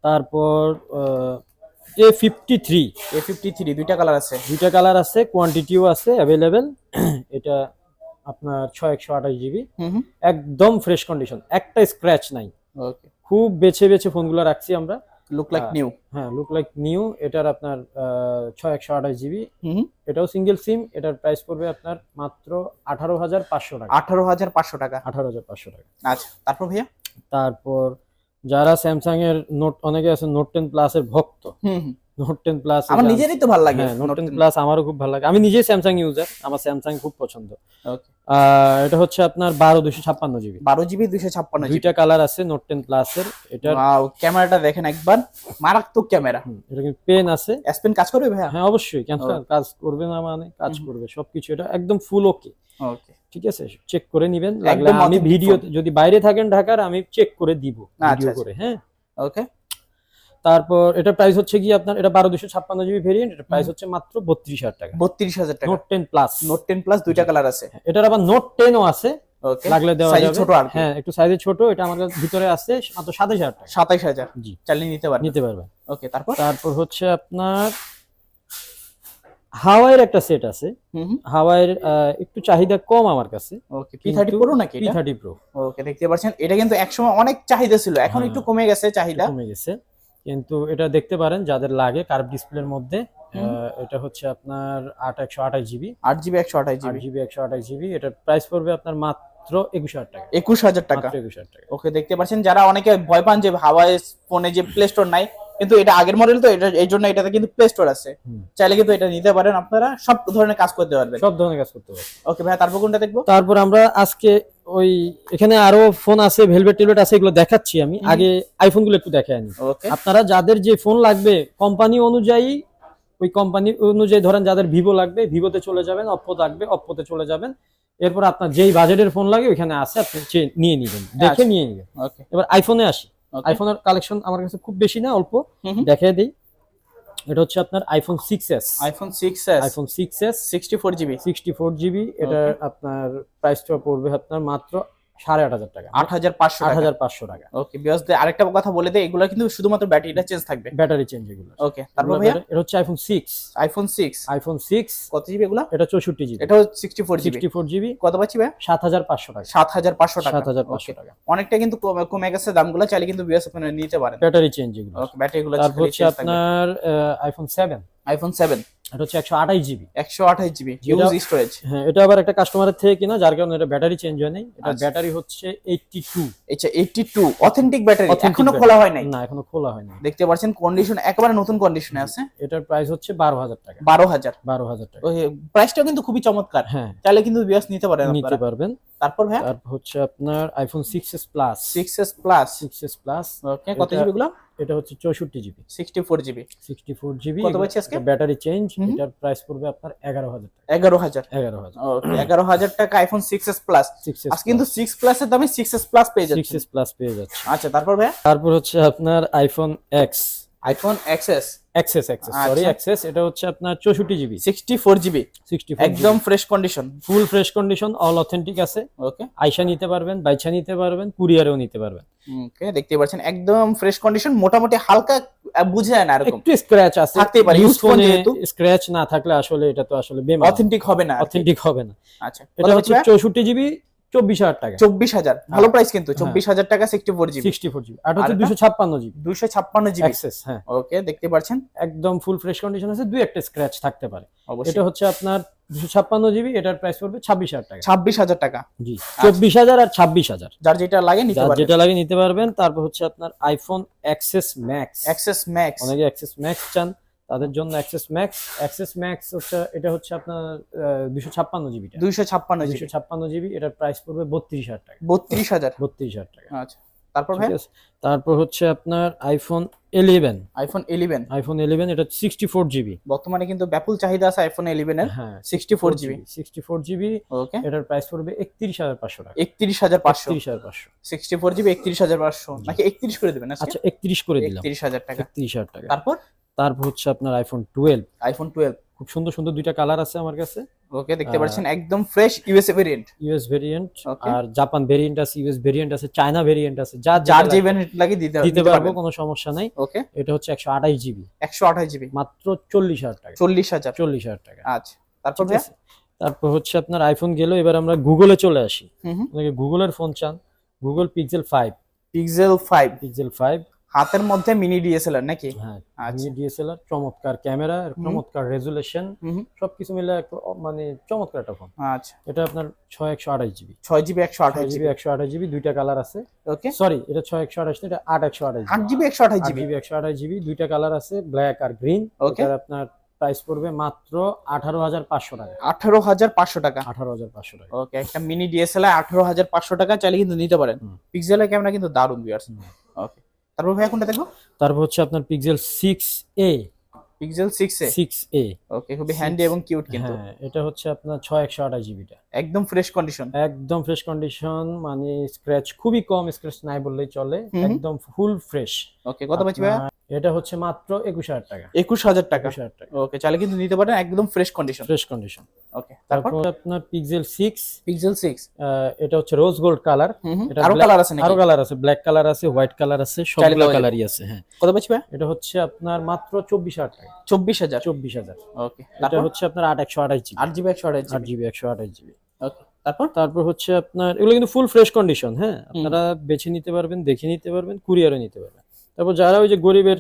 তারপর A fifty three A fifty three দুইটা কালার আছে। দুইটা কালার আছে কোয়ান্টিটিও আছে অ্যাভেলেবেল এটা আপনার ছয় একশো আঠাশ জিবি একদম ফ্রেশ কন্ডিশন একটা স্ক্র্যাচ নাই। ওকে খুব বেছে বেছে ফোনগুলো রাখছি আমরা। লুক লাইক নিউ হ্যাঁ লুক লাইক নিউ এটার আপনার ছয় একশো আঠাশ জিবি এটাও সিঙ্গেল সিম এটার প্রাইস পড়বে আপনার মাত্র আঠারো হাজার পাঁচশো টাকা। আঠারো হাজার পাঁচশো টাকা। আঠারো হাজার পাঁচশো টাকা। আচ্ছা তারপর ভাইয়া? তারপর যারা স্যামসাং এর নোট অনেকে আছে নোট টেন প্লাস এর ভক্ত। নোট টেন প্লাস আমার নিজেরই তো ভালো লাগে নোট টেন প্লাস আমারও খুব ভালো লাগে। আমি নিজেই স্যামসাং ইউজার আমার স্যামসাং খুব পছন্দ। এটা হচ্ছে আপনার বারো দুশো ছাপ্পান্ন জিবি বারো জিবি দুইশো ছাপ্পান্ন দুইটা কালার আছে নোট টেন প্লাস এর। এটার ক্যামেরাটা দেখেন একবার। মারাত্মক ক্যামেরা এটা কিন্তু পেন আছে। এসপেন কাজ করবে ভাইয়া? হ্যাঁ অবশ্যই। কেন কাজ করবে না মানে কাজ করবে। সবকিছু এটা একদম ফুল ওকে ওকে ঠিক আছে? চেক করে নিবেন। লাগলে আমি ভিডিও যদি বাইরে থাকেন ঢাকার আমি চেক করে দিব আচ্ছা, ভিডিও আচ্ছা। করে হ্যাঁ? ওকে তারপর এটা প্রাইস হচ্ছে কি আপনার? এটা বারো দুশো ছাপ্পান্ন জিবি ভেরিয়েন্ট এটা প্রাইস হচ্ছে মাত্র বত্রিশ হাজার টাকা। বত্রিশ হাজার টাকা। Note ten plus Note ten plus দুইটা কালার আছে। এটার আবার নোট টেনও আছে। ওকে লাগলে দেওয়া যাবে। ছোট আর হ্যাঁ একটু সাইজে ছোট এটা আমাদের ভিতরে আছে মাত্র সাতাশ হাজার টাকা। সাতাইশ হাজার। জি। চালিয়ে নিতে পারবেন। নিতে পারবেন। ওকে তারপর? তারপর হচ্ছে আপনার হাওয়াইয়ের একটা সেট আছে। হাওয়াইয়ের একটু চাহিদা কম আমার কাছে। ওকে পি থার্টি প্রো নাকি পি এটা থার্টি প্রো ওকে দেখতে পাচ্ছেন এটা কিন্তু একসময় অনেক চাহিদা ছিল এখন হ্যাঁ। একটু কমে গেছে চাহিদা। কমে গেছে। কিন্তু এটা দেখতে পারেন যাদের লাগে কার্ভ ডিসপ্লের মধ্যে এটা হচ্ছে আপনার আট একশো আঠাশ জিবি আট জিবি একশো আঠাশ জিবি জিবি একশো আঠাশ জিবি এটার প্রাইস পড়বে আপনার মাত্র একুশ হাজার টাকা। একুশ হাজার টাকা। একুশ হাজার টাকা। ওকে দেখতে পাচ্ছেন যারা অনেকে ভয় পান যে হাওয়াই ফোনে যে প্লে স্টোর নাই কিন্তু এটা আগের মডেল তো এটা এই জন্য এটাতে কিন্তু প্লে স্টোর আছে। চাইলে কিন্তু এটা নিতে পারেন আপনারা সব ধরনের কাজ করতে পারবেন। সব ধরনের কাজ করতে পারবে ওকে ভাই তারপর কোনটা দেখব? তারপর আমরা আজকে ওই এখানে আরও ফোন আছে ভেলভেট টেলভেট আছে এগুলো দেখাচ্ছি আমি। আগে আইফোনগুলো একটু দেখে আনি আপনারা যাদের যে ফোন লাগবে কোম্পানি অনুযায়ী ওই কোম্পানি অনুযায়ী ধরেন যাদের ভিভো লাগবে ভিভোতে চলে যাবেন অপ্পো লাগবে অপ্পোতে চলে যাবেন। এরপর আপনার যেই বাজেটের ফোন লাগে ওইখানে আছে আপনি নিয়ে নিবেন। দেখে আচ্ছা। নিয়ে নিবেন। ওকে। এবার আইফোনে আসি। আইফোনের কালেকশন আমার কাছে খুব বেশি না অল্প। হুম হুম। দেখে দিই। এটা হচ্ছে আপনার iPhone six S iPhone six iPhone six S sixty four GB sixty four GB এটা আপনার প্রাইসটা পড়বে আপনার মাত্র সাড়ে আট হাজার টাকা। আট হাজার পাঁচশো আট হাজার পাঁচশো টাকা। ওকে বিকজ আরেকটা কথা বলে দেয় এগুলো কিন্তু শুধুমাত্র ব্যাটারিটা চেঞ্জ থাকবে। ব্যাটারি চেঞ্জ এগুলো। ওকে তারপর ভাইয়া? এটা হচ্ছে iPhone six iPhone six iPhone six কত জিবি এগুলো? এটা চৌষট্টি জিবি এটাও sixty four sixty four GB কত পাচ্ছি ভাই সাত হাজার পাঁচশো টাকা। সাত হাজার পাঁচশো টাকা। সাত হাজার পাঁচশো টাকা। অনেকটা কিন্তু কমে- গেছে দামগুলো চাইলে কিন্তু বিএস আপনারা নিতে পারেন। ব্যাটারি চেঞ্জ এগুলো। ব্যাটারিগুলো তারপর হচ্ছে আপনার আইফোন সেভেন আইফোন সেভেন এটা হচ্ছে একশো আঠাশ জিবি একশো আঠাশ জিবি হিউজ স্টোরেজ হ্যাঁ এটা আবার একটা কাস্টমারের থেকে কিনা যার কারণে এটা ব্যাটারি চেঞ্জ হয় নাই। এটা আচ্ছা। ব্যাটারি হচ্ছে এইটটি টু আচ্ছা এইটটি টু অথেন্টিক ব্যাটারি এখনও খোলা হয় নাই না এখনও খোলা হয় নাই দেখতে পাচ্ছেন কন্ডিশন একেবারে নতুন কন্ডিশনে আছে। এটার প্রাইস হচ্ছে বারো হাজার টাকা। বারো হাজার। বারো হাজার টাকা। প্রাইসটাও কিন্তু খুবই চমৎকার। হ্যাঁ। তাহলে কিন্তু বিয়াস নিতে পারেন আপনারা। নিতে পারবেন। তারপর ভাই তারপর হচ্ছে আপনার iPhone six S plus six S plus six S plus okay কত জিবি গুলো? এটা হচ্ছে চৌষট্টি GB sixty four GB sixty four GB কত পাচ্ছি আজকে? Battery change. এটার প্রাইস পড়বে আপনার এগারো হাজার টাকা। এগারো হাজার। এগারো হাজার। ওকে এগারো হাজার টাকা iPhone six S plus six আজকে কিন্তু সিক্স প্লাসের দামে সিক্স এস প্লাস পেয়ে যাচ্ছে এস প্লাস পেয়ে যাচ্ছে। আচ্ছা তারপর ভাই তারপর হচ্ছে আপনার iPhone X iPhone XS XS XS sorry. XS এটা হচ্ছে আপনার চৌষট্টি GB sixty four GB sixty একদম fresh condition full fresh condition all authentic আছে। ওকে আইসা নিতে পারবেন বাইচা নিতে পারবেন কুরিয়ারেও নিতে পারবেন। ওকে দেখতে পাচ্ছেন একদম ফ্রেশ কন্ডিশন মোটামুটি হালকা বুঝে যায় না এরকম। একটু স্ক্র্যাচ আছে। থাকতেই পারে, Use use যেহেতু। স্ক্র্যাচ না থাকলে আসলে এটা তো আসলে বেমার। অথেন্টিক হবে না অথেন্টিক হবে না। আচ্ছা এটা হচ্ছে চৌষট্টি জিবি চব্বিশ হাজার টাকা। চব্বিশ হাজার। ভালো প্রাইস কিন্তু হ্যাঁ। চব্বিশ হাজার টাকা sixty four GB sixty four GB আর হচ্ছে দুশো ছাপ্পান্ন জিবি দুইশো ছাপ্পান্ন জিবি অ্যাক্সেস হ্যাঁ। ওকে দেখতে পাচ্ছেন। একদম ফুল ফ্রেশ কন্ডিশন আছে দুই একটা স্ক্র্যাচ থাকতে পারে। এটা হচ্ছে আপনার দুশো ছাপ্পান্ন জিবি এটার প্রাইস পড়বে ছাব্বিশ হাজার টাকা। ছাব্বিশ হাজার টাকা। জি চব্বিশ হাজার আর ছাব্বিশ হাজার। যার যেটা লাগে নিতে পারবেন। যেটা লাগে নিতে পারবেন তারপর হচ্ছে আপনার iPhone XS Max XS Max অনেকে অ্যাক্সেস ম্যাক্স চান। তাদের জন্য অ্যাক্সেস ম্যাক্স অ্যাক্সেস ম্যাক্স হচ্ছে এটা হচ্ছে আপনার দুশো ছাপ্পান্ন জিবি দুইশো ছাপ্পান্ন দুশো ছাপ্পান্ন জিবি এটার প্রাইস পড়বে বত্রিশ হাজার টাকা। বত্রিশ হাজার। বত্রিশ হাজার টাকা। আচ্ছা তারপর ভাই তারপর হচ্ছে আপনার iPhone eleven iPhone eleven iPhone eleven এটা সিক্সটি ফোর জিবি বর্তমানে কিন্তু ব্যাপক চাহিদা আছে আইফোন ইলেভেন এর। হ্যাঁ sixty four GB sixty four GB okay এটার প্রাইস পড়বে একত্রিশ হাজার পাঁচশো টাকা। একত্রিশ হাজার পাঁচশো। একত্রিশ হাজার পাঁচশো। সিক্সটি ফোর জিবি একত্রিশ হাজার পাঁচশো। নাকি একত্রিশ করে দেবেন আচ্ছা একত্রিশ করে দিলাম। একত্রিশ হাজার টাকা। একত্রিশ হাজার টাকা। তারপর? তারপর হচ্ছে আপনার আইফোন টুয়েলভ আইফোন টুয়েলভ খুব সুন্দর সুন্দর দুইটা কালার আছে আমার কাছে। ওকে দেখতে পাচ্ছেন একদম fresh USA variant US variant আর জাপান ভেরিয়েন্ট আছে ইউএস ভেরিয়েন্ট আছে চায়না ভেরিয়েন্ট আছে যার যার যে ভেরিয়েন্ট লাগে দিতে দিতে পারব কোনো সমস্যা নাই। ওকে এটা হচ্ছে একশো আঠাশ জিবি একশো আঠাশ জিবি মাত্র চল্লিশ হাজার টাকা। চল্লিশ হাজার। চল্লিশ হাজার টাকা। আচ্ছা। তারপর তারপর হচ্ছে আপনার আইফোন গেল এবার আমরা গুগলে চলে আসি। গুগলের ফোন চান। Google Pixel five Pixel five Pixel five হাতের মধ্যে মিনি ডিএসএলআর নাকি? হ্যাঁ আচ্ছা। ডিএসএলআর চমৎকার ক্যামেরা চমৎকার রেজুলেশন সবকিছু মিলে একটা মানে চমৎকার একটা ফোন আচ্ছা। এটা আপনার ছয় একশো আঠাশ জিবি ছয় জিবি একশো আঠাশ ছয় জিবি জিবি একশো আঠাশ জিবি দুইটা কালার আছে। ওকে সরি এটা ছয় একশো আঠাশ না এটা আট একশো আঠাশ আট জিবি একশো আঠাশ আট জিবি জিবি একশো আঠাশ জিবি দুইটা কালার আছে ব্ল্যাক আর গ্রিন. ওটার আপনার প্রাইস পড়বে মাত্র আঠারো হাজার পাঁচশো টাকা। আঠারো হাজার পাঁচশো টাকা। আঠারো হাজার পাঁচশো টাকা। ওকে একটা মিনি ডিএসএলআর আঠারো হাজার পাঁচশো টাকা চাইলে কিন্তু নিতে পারেন। পিক্সেলের ক্যামেরা কিন্তু দারুণ বিয়ার্স ওকে তারপর ভাই কোনটা দেখো তারপর হচ্ছে আপনার Pixel 6a Pixel six A six A okay খুবই হ্যান্ডি এবং কিউট কিন্তু। হ্যাঁ এটা হচ্ছে আপনার ছয় একশো আঠাশ জিবিটা একদম ফ্রেশ কন্ডিশন একদম ফ্রেশ কন্ডিশন মানে স্ক্র্যাচ খুবই কম স্ক্র্যাচ নাই বললেই চলে। একদম ফুল ফ্রেশ ওকে কত পাচ্ছি ভাই এটা হচ্ছে মাত্র একুশ হাজার টাকা। একুশ হাজার টাকা? হাজার টাকা। ওকে চাইলে কিন্তু নিতে পারেন একদম fresh condition fresh condition okay তারপর? আপনার পিক্সেল সিক্স পিক্সেল সিক্স এটা হচ্ছে রোজ গোল্ড কালার এটা আরও কালার আছে নাকি? আরও কালার আছে ব্ল্যাক কালার আছে হোয়াইট কালার আছে সবগুলো কালারই আছে হ্যাঁ। কত ভাই? এটা হচ্ছে আপনার মাত্র চব্বিশ হাজার টাকা। চব্বিশ হাজার? চব্বিশ হাজার। ওকে এটা হচ্ছে আপনার আট একশো আঠাশ জিবি। আট জিবি একশো আঠাশ আট জিবি একশো আঠাশ জিবি। ওকে তারপর? তারপর হচ্ছে আপনার এগুলো কিন্তু ফুল ফ্রেশ কন্ডিশন হ্যাঁ। আপনারা বেছে নিতে পারবেন দেখে নিতে পারবেন কুরিয়ারে নিতে পারবেন। তারপর যারা ওই যে গরিবের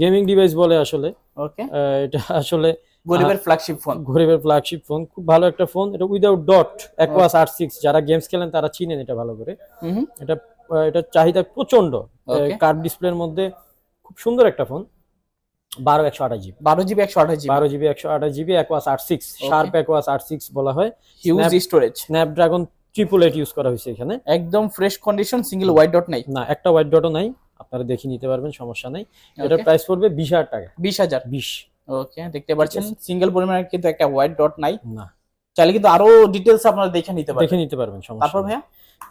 গেমিং ডিভাইস বলে আসলে ওকে এটা আসলে গরিবের ফ্ল্যাগশিপ ফোন গরিবের ফ্ল্যাগশিপ ফোন খুব ভালো একটা ফোন এটা without dot Aquos R six যারা গেমস খেলেন তারা চিনেন এটা ভালো করে। এটা এটার চাহিদা প্রচণ্ড. কার্ভ ডিসপ্লের মধ্যে খুব সুন্দর একটা ফোন বারো একশো আঠাশ জিবি। বারো জিবি একশো আঠাশ জিবি। বারো জিবি একশো আঠাশ GB Aquos R six Sharp Aquos R six বলা হয়। Huge storage Snapdragon triple eight use করা হয়েছে এখানে। একদম fresh condition single white dot নাই। না একটা হোয়াইট ডটও নাই। আপনারা দেখে নিতে পারবেন সমস্যা নাই। এটার প্রাইস পড়বে বিশ হাজার টাকা। বিশ হাজার? বিশ। ওকে দেখতে পাচ্ছেন সিঙ্গেল পরিমাণে কিন্তু একটা হোয়াইট ডট নাই। না। চাইলে কিন্তু আরও ডিটেলস আপনারা দেখে নিতে পারবেন। দেখে নিতে পারবেন সমস্যা তারপর। ভাইয়া?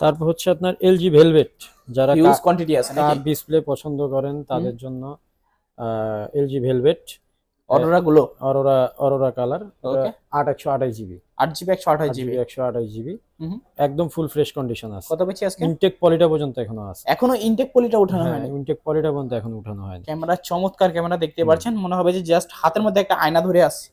তারপর হচ্ছে আপনার এলজি ভেলভেট যারা হিউজ কোয়ান্টিটি আছে নাকি? ডিসপ্লে পছন্দ করেন তাদের জন্য এলজি ভেলভেট অরোরা গুলো অরোরা অরোরা কালার ওকে আট একশো আঠাশ জিবি। আট জিবি একশো আঠাশ জিবি। একশো আঠাশ জিবি। একদম ফুল ফ্রেশ কন্ডিশন আছে। কত পেয়েছি আজকে? ইনটেক পলিটা পর্যন্ত এখনও আছে। এখনও ইনটেক পলিটা হ্যাঁ হয়নি? ইনটেক পলিটা পর্যন্ত এখন উঠানো হয়নি। ক্যামেরা চমৎকার ক্যামেরা দেখতে পাচ্ছেন। মনে হবে যে জাস্ট হাতের মধ্যে একটা আয়না ধরে আছে।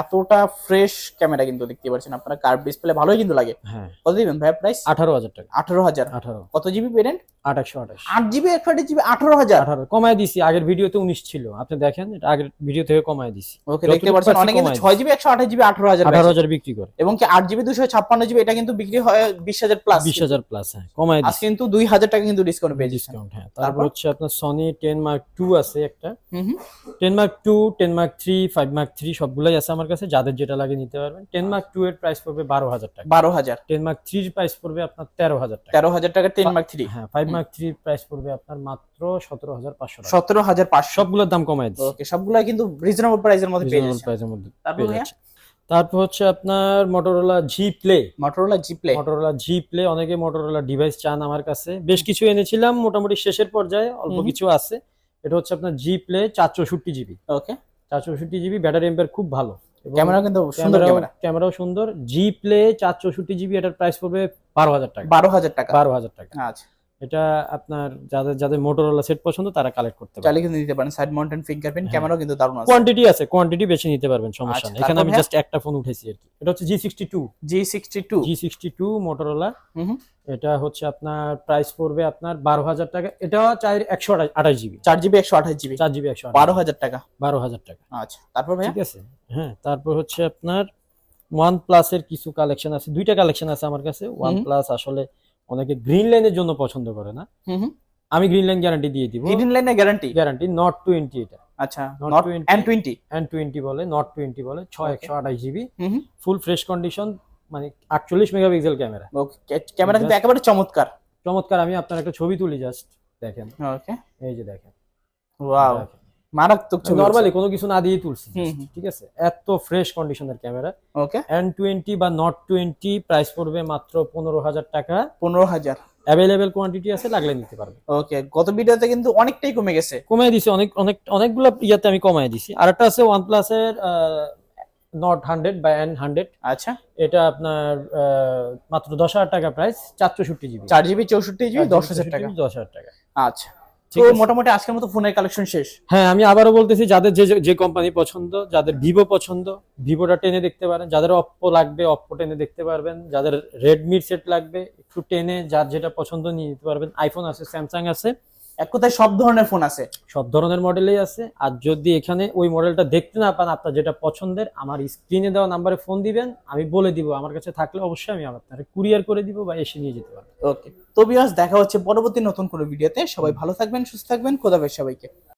এতটা ফ্রেশ ক্যামেরা কিন্তু দেখতে পাচ্ছেন আপনারা। কার্ভ ডিসপ্লে ভালোই কিন্তু লাগে। হ্যাঁ। কত দিবেন ভাই প্রাইস আঠারো হাজার টাকা। আঠারো হাজার। আঠারো। কত জিবি পেরেন্ট আট একশো আঠাশ। আট জিবি একশো আঠাশ জিবি আঠারো হাজার। আঠারো। কমায় দিছি। আগের ভিডিওতে উনিশ ছিল। আপনি দেখেন আগের ভিডিও থেকে কমায় দিছি। ওকে দেখতে পাচ্ছেন অনেক ছয় জিবি একশো আঠাশ জিবি আঠারো হাজার আঠারো হাজার বিক্রি করে। এবং কি আট জিবি দুশো ছাপ্পান্ন জিবি এটা কিন্তু বিক্রি হয় বিশ হাজার প্লাস বিশ হাজার প্লাস হ্যাঁ কমায় আজ কিন্তু দুই হাজার টাকা কিন্তু ডিসকাউন্ট পেয়ে ডিসকাউন্ট হ্যাঁ। তারপর? হচ্ছে আপনার সনি টেন মার্ক টু আছে একটা। Ten Mark two ten Mark three five Mark three সবগুলাই আছে আমার কাছে। যাদের যেটা লাগে নিতে পারবেন। টেন মার্ক টু এর প্রাইস পড়বে বারো হাজার টাকা। বারো হাজার। টেন মার্ক থ্রির প্রাইস পড়বে আপনার তেরো হাজার টাকা। তেরো হাজার টাকা টেন মার্ক থ্রি হ্যাঁ ফাইভ মার্ক থ্রির প্রাইস পড়বে আপনার মাত্র সতেরো হাজার পাঁচশো সতেরো হাজার পাঁচশো। সবগুলোর দাম কমায় দিচ্ছে। ওকে সবগুলা কিন্তু রিজনেবল প্রাইসের মধ্যে পেয়ে যাচ্ছে। মধ্যে তারপর তারপর হচ্ছে আপনার Motorola G Play Motorola G Play Motorola G Play অনেকে মোটরোলা ডিভাইস চান আমার কাছে। বেশ কিছু এনেছিলাম মোটামুটি শেষের পর্যায়ে অল্প কিছু আছে। এটা হচ্ছে আপনার জি প্লে চার চৌষট্টি জিবি ওকে চার চৌষট্টি জিবি ব্যাটারি এম্পের খুব ভালো। ক্যামেরা কিন্তু সুন্দর ক্যামেরাও ক্যামেরা ক্যামেরাও সুন্দর। জি প্লে চার চৌষট্টি জিবি এটার প্রাইস পড়বে বারো হাজার টাকা। বারো হাজার টাকা। বারো হাজার টাকা। আচ্ছা। এটা আপনার যাদের যাদের মোটরোলা সেট পছন্দ তারা কালেক্ট করতে পারে চাইলে কিন্তু নিতে পারেন। Side mounted fingerprint. ক্যামেরাও কিন্তু দারুণ আছে। কোয়ান্টিটি আছে কোয়ান্টিটি বেশি নিতে পারবেন সমস্যা আচ্ছা, নেই। এখানে আমি জাস্ট একটা ফোন উঠেছি আর কি। এটা হচ্ছে G sixty two G sixty two G sixty two Motorola hmm hmm. এটা হচ্ছে আপনার প্রাইস পড়বে আপনার বারো হাজার টাকা। এটা চাই একশো আঠাশ জিবি। চার জিবি একশো আঠাশ জিবি। চার জিবি একশো বারো হাজার টাকা। বারো হাজার টাকা। আচ্ছা তারপর ভাইয়া? ঠিক আছে। হ্যাঁ তারপর হচ্ছে আপনার ওয়ান প্লাসের কিছু কালেকশন আছে। দুইটা কালেকশন আছে আমার কাছে। ওয়ান প্লাস আসলে অনেকে গ্রিন লাইনের জন্য পছন্দ করে না। আমি গ্রিন লাইন গ্যারান্টি দিয়ে দিব। হিডেন লাইনের গ্যারান্টি গ্যারান্টি নট টোয়েন্টি এটা। আচ্ছা Not Note 20 N twenty N twenty বলে নট টোয়েন্টি বলে ছয়. একশো আঠাশ জিবি ফুল ফ্রেশ কন্ডিশন মানে আটচল্লিশ মেগাপিক্সেল ক্যামেরা ক্যামেরা কিন্তু একেবারে চমৎকার। চমৎকার আমি আপনার একটা ছবি তুলি জাস্ট দেখেন। ওকে এই যে দেখেন। ওয়াও মারাত্মক ছবি নর্মালি কোনো কিছু না দিয়ে তুলছি ঠিক আছে? এত ফ্রেশ কন্ডিশনের ক্যামেরা ওকে এন টোয়েন্টি বা নট টোয়েন্টি প্রাইস পড়বে মাত্র পনেরো হাজার টাকা। পনেরো হাজার। অ্যাভেলেবেল কোয়ান্টিটি আছে লাগলে নিতে পারবে। ওকে গত ভিডিওতে কিন্তু অনেকটাই কমে গেছে। কমাই দিছি অনেক অনেক অনেকগুলো ইয়াতে আমি কমাই দিছি। আর একটা আছে ওয়ান প্লাসের নট হান্ড্রেড বা এন হান্ড্রেড আচ্ছা। এটা আপনার মাত্র দশ হাজার টাকা প্রাইস চার চৌষট্টি জিবি চার জিবি চৌষট্টি জিবি দশ হাজার টাকা। দশ হাজার টাকা। আচ্ছা। তো মোটামুটি আজকের মতো ফোনের কালেকশন শেষ। হ্যাঁ আমি আবারও বলতেছি যাদের যে যে কোম্পানি পছন্দ যাদের ভিভো পছন্দ ভিভোটা টেনে দেখতে পারেন। যাদের অপ্পো লাগবে অপ্পো টেনে দেখতে পারবেন। যাদের রেডমির সেট লাগবে একটু টেনে যার যেটা পছন্দ নিয়ে নিতে পারবেন। আইফোন আছে স্যামসাং আছে। এক কথায় সব ধরনের ফোন আছে। সব ধরনের মডেলেই আছে। আর যদি এখানে ওই মডেলটা দেখতে না পান আপনার যেটা পছন্দের আমার স্ক্রিনে দেওয়া নাম্বারে ফোন দিবেন আমি বলে দিব। আমার কাছে থাকলে অবশ্যই আমি আপনাকে কুরিয়ার করে দিব বা এসে নিয়ে যেতে পারব। ওকে তো বিয়াস দেখা হচ্ছে পরবর্তী নতুন কোনো ভিডিওতে সবাই ভালো থাকবেন সুস্থ থাকবেন। খোদা হাফেজ সবাইকে।